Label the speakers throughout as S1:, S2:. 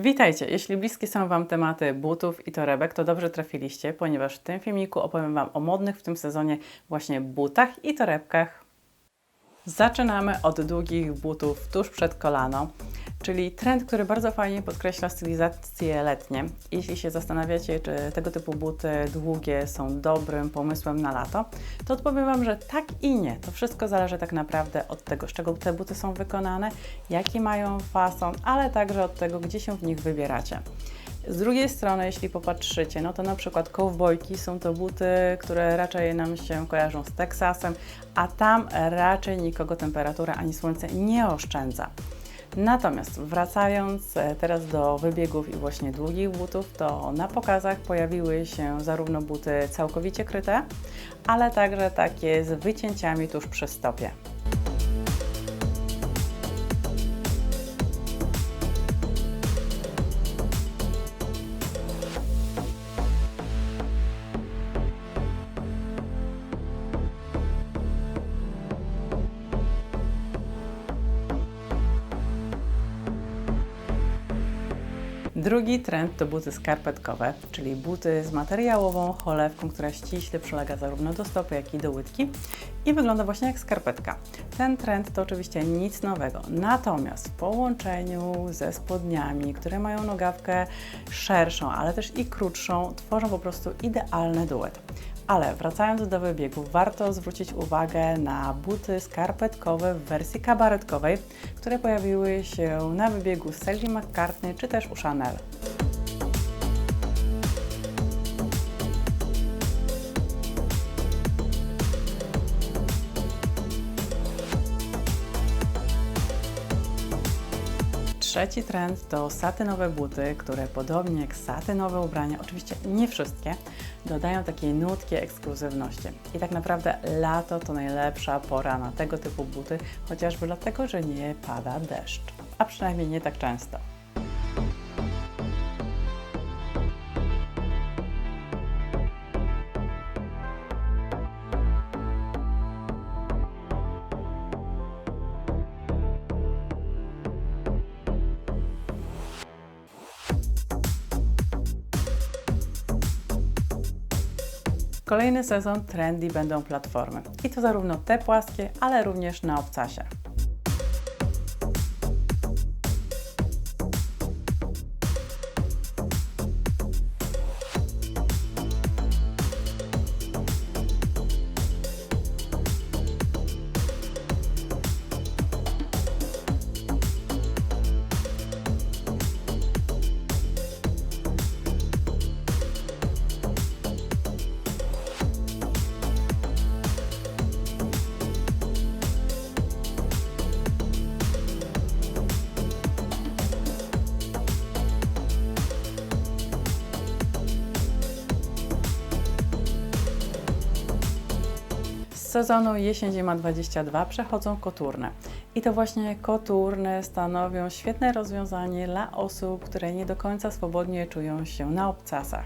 S1: Witajcie! Jeśli bliskie są Wam tematy butów i torebek, to dobrze trafiliście, ponieważ w tym filmiku opowiem Wam o modnych w tym sezonie właśnie butach i torebkach. Zaczynamy od długich butów tuż przed kolano, czyli trend, który bardzo fajnie podkreśla stylizacje letnie. Jeśli się zastanawiacie, czy tego typu buty długie są dobrym pomysłem na lato, to odpowiem Wam, że tak i nie. To wszystko zależy tak naprawdę od tego, z czego te buty są wykonane, jaki mają fason, ale także od tego, gdzie się w nich wybieracie. Z drugiej strony, jeśli popatrzycie, no to na przykład kowbojki są to buty, które raczej nam się kojarzą z Teksasem, a tam raczej nikogo temperatura ani słońce nie oszczędza. Natomiast wracając e, teraz do wybiegów i właśnie długich butów, to na pokazach pojawiły się zarówno buty całkowicie kryte, ale także takie z wycięciami tuż przy stopie. Drugi trend to buty skarpetkowe, czyli buty z materiałową cholewką, która ściśle przylega zarówno do stopy, jak i do łydki i wygląda właśnie jak skarpetka. Ten trend to oczywiście nic nowego, natomiast w połączeniu ze spodniami, które mają nogawkę szerszą, ale też i krótszą, tworzą po prostu idealny duet. Ale wracając do wybiegów, warto zwrócić uwagę na buty skarpetkowe w wersji kabaretkowej, które pojawiły się na wybiegu Sally McCartney czy też u Chanel. Trzeci trend to satynowe buty, które podobnie jak satynowe ubrania, oczywiście nie wszystkie, dodają takiej nutki ekskluzywności. I tak naprawdę lato to najlepsza pora na tego typu buty, chociażby dlatego, że nie pada deszcz, a przynajmniej nie tak często. Kolejny sezon trendy będą platformy. I to zarówno te płaskie, ale również na obcasie. Sezonu jesień-zima 22 przechodzą koturne. I to właśnie koturne stanowią świetne rozwiązanie dla osób, które nie do końca swobodnie czują się na obcasach.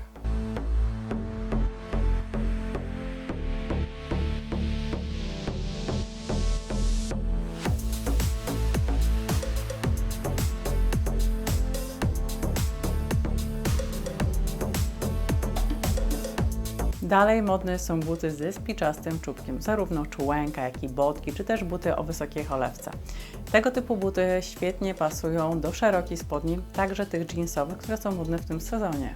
S1: Dalej modne są buty ze spiczastym czubkiem, zarówno czułenka, jak i botki, czy też buty o wysokiej cholewce. Tego typu buty świetnie pasują do szerokich spodni, także tych jeansowych, które są modne w tym sezonie.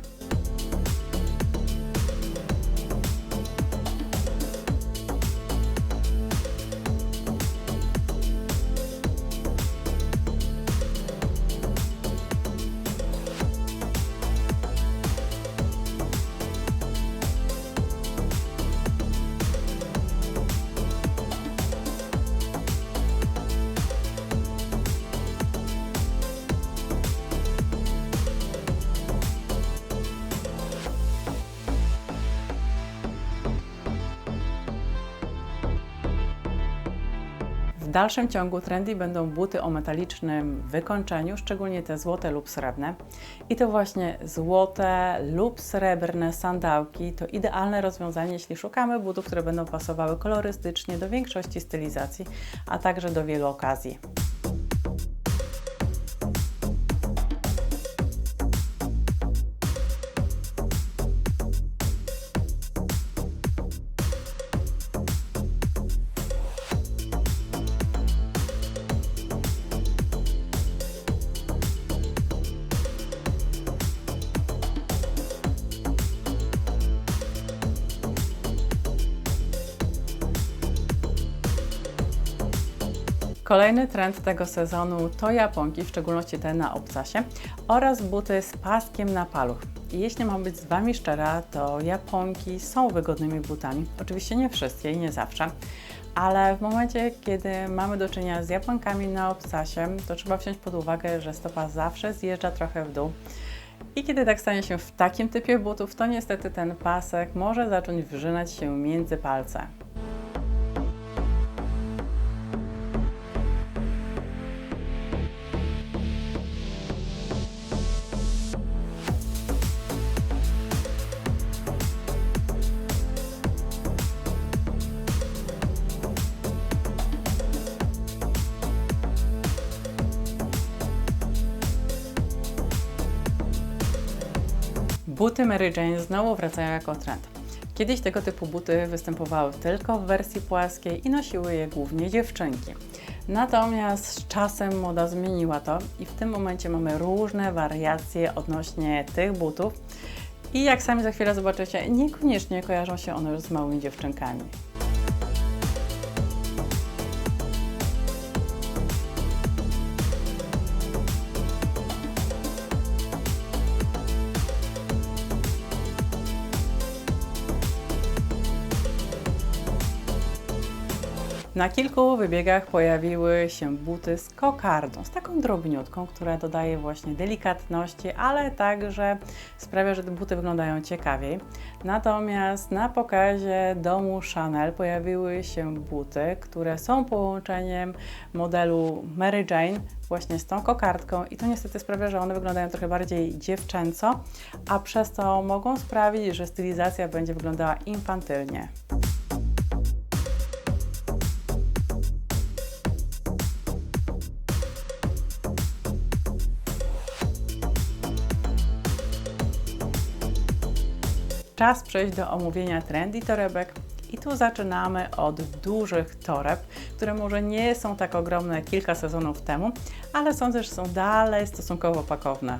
S1: Dalszym ciągu trendy będą buty o metalicznym wykończeniu, szczególnie te złote lub srebrne. I to właśnie złote lub srebrne sandałki to idealne rozwiązanie, jeśli szukamy butów, które będą pasowały kolorystycznie do większości stylizacji, a także do wielu okazji. Kolejny trend tego sezonu to japonki, w szczególności te na obcasie oraz buty z paskiem na paluch. I jeśli mam być z Wami szczera, to japonki są wygodnymi butami. Oczywiście nie wszystkie i nie zawsze, ale w momencie, kiedy mamy do czynienia z japonkami na obcasie, to trzeba wziąć pod uwagę, że stopa zawsze zjeżdża trochę w dół. I kiedy tak stanie się w takim typie butów, to niestety ten pasek może zacząć wrzynać się między palce. Buty Mary Jane znowu wracają jako trend. Kiedyś tego typu buty występowały tylko w wersji płaskiej i nosiły je głównie dziewczynki. Natomiast z czasem moda zmieniła to i w tym momencie mamy różne wariacje odnośnie tych butów. I jak sami za chwilę zobaczycie, niekoniecznie kojarzą się one już z małymi dziewczynkami. Na kilku wybiegach pojawiły się buty z kokardą, z taką drobniutką, która dodaje właśnie delikatności, ale także sprawia, że te buty wyglądają ciekawiej. Natomiast na pokazie domu Chanel pojawiły się buty, które są połączeniem modelu Mary Jane właśnie z tą kokardką i to niestety sprawia, że one wyglądają trochę bardziej dziewczęco, a przez to mogą sprawić, że stylizacja będzie wyglądała infantylnie. Czas przejść do omówienia trendy torebek. I tu zaczynamy od dużych toreb, które może nie są tak ogromne kilka sezonów temu, ale sądzę, że są dalej stosunkowo pakowne.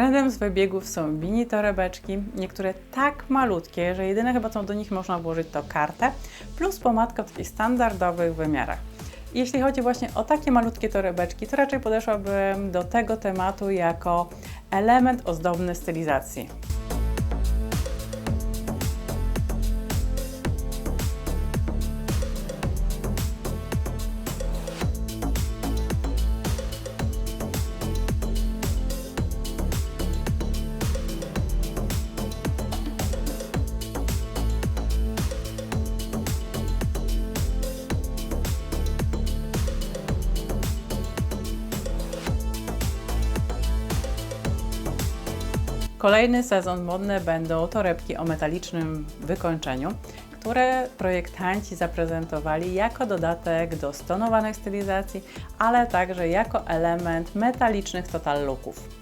S1: Trendem z wybiegów są mini torebeczki, niektóre tak malutkie, że jedyne chyba co do nich można włożyć to kartę, plus pomadka w takich standardowych wymiarach. Jeśli chodzi właśnie o takie malutkie torebeczki, to raczej podeszłabym do tego tematu jako element ozdobny stylizacji. Kolejny sezon modne będą torebki o metalicznym wykończeniu, które projektanci zaprezentowali jako dodatek do stonowanych stylizacji, ale także jako element metalicznych total looków.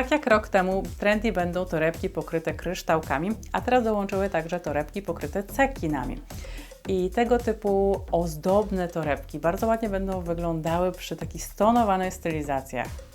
S1: Tak jak rok temu trendy będą torebki pokryte kryształkami, a teraz dołączyły także torebki pokryte cekinami. I tego typu ozdobne torebki bardzo ładnie będą wyglądały przy takich stonowanych stylizacjach.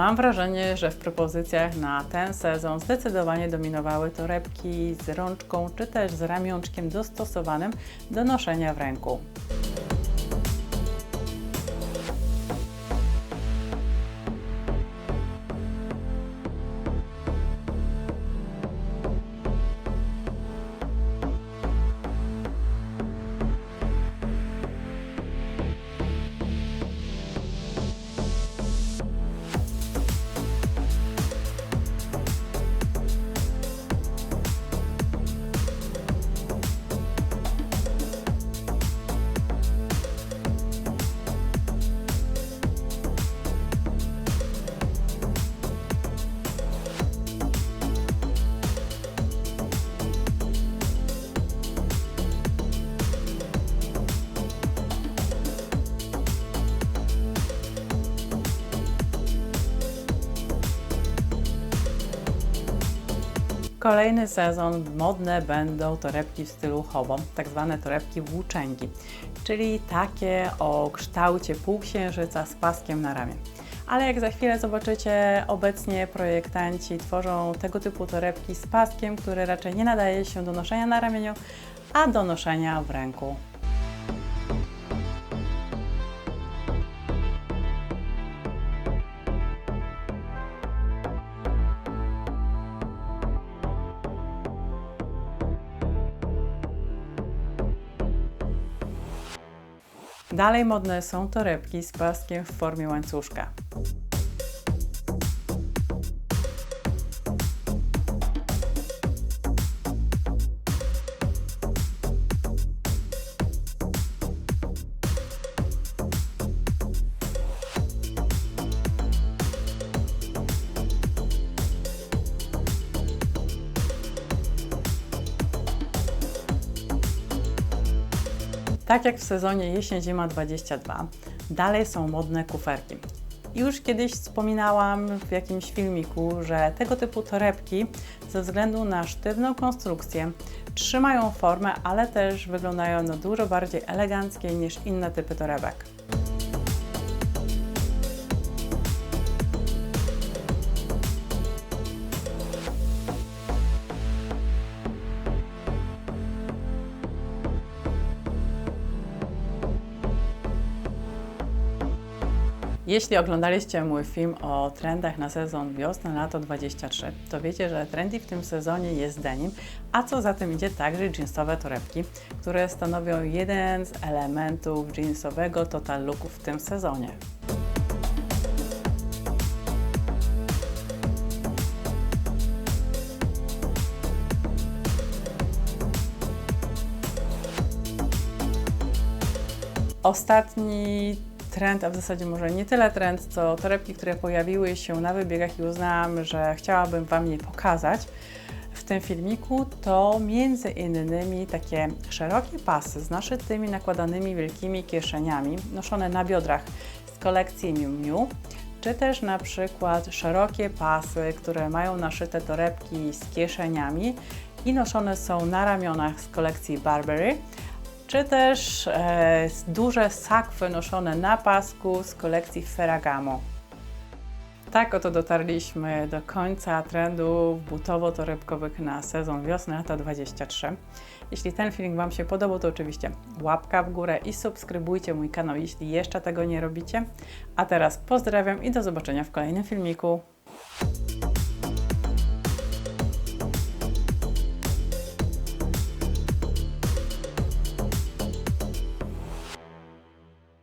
S1: Mam wrażenie, że w propozycjach na ten sezon zdecydowanie dominowały torebki z rączką czy też z ramionczkiem dostosowanym do noszenia w ręku. Kolejny sezon modne będą torebki w stylu hobo, tak zwane torebki włóczęgi, czyli takie o kształcie półksiężyca z paskiem na ramię. Ale jak za chwilę zobaczycie, obecnie projektanci tworzą tego typu torebki z paskiem, który raczej nie nadaje się do noszenia na ramieniu, a do noszenia w ręku. Dalej modne są torebki z paskiem w formie łańcuszka. Tak jak w sezonie jesień-zima 22, dalej są modne kuferki. Już kiedyś wspominałam w jakimś filmiku, że tego typu torebki ze względu na sztywną konstrukcję trzymają formę, ale też wyglądają no dużo bardziej eleganckie niż inne typy torebek. Jeśli oglądaliście mój film o trendach na sezon wiosna-lato 23, to wiecie, że trendy w tym sezonie jest denim, a co za tym idzie także jeansowe torebki, które stanowią jeden z elementów jeansowego total looku w tym sezonie. Ostatni trend, a w zasadzie może nie tyle trend, co torebki, które pojawiły się na wybiegach i uznałam, że chciałabym Wam je pokazać w tym filmiku, to między innymi takie szerokie pasy z naszytymi nakładanymi wielkimi kieszeniami, noszone na biodrach z kolekcji Miu Miu, czy też na przykład szerokie pasy, które mają naszyte torebki z kieszeniami i noszone są na ramionach z kolekcji Burberry, czy też e, duże sakwy noszone na pasku z kolekcji Ferragamo. Tak oto dotarliśmy do końca trendów butowo-torebkowych na sezon wiosny-lata 23. Jeśli ten film Wam się podobał, to oczywiście łapka w górę i subskrybujcie mój kanał, jeśli jeszcze tego nie robicie. A teraz pozdrawiam i do zobaczenia w kolejnym filmiku.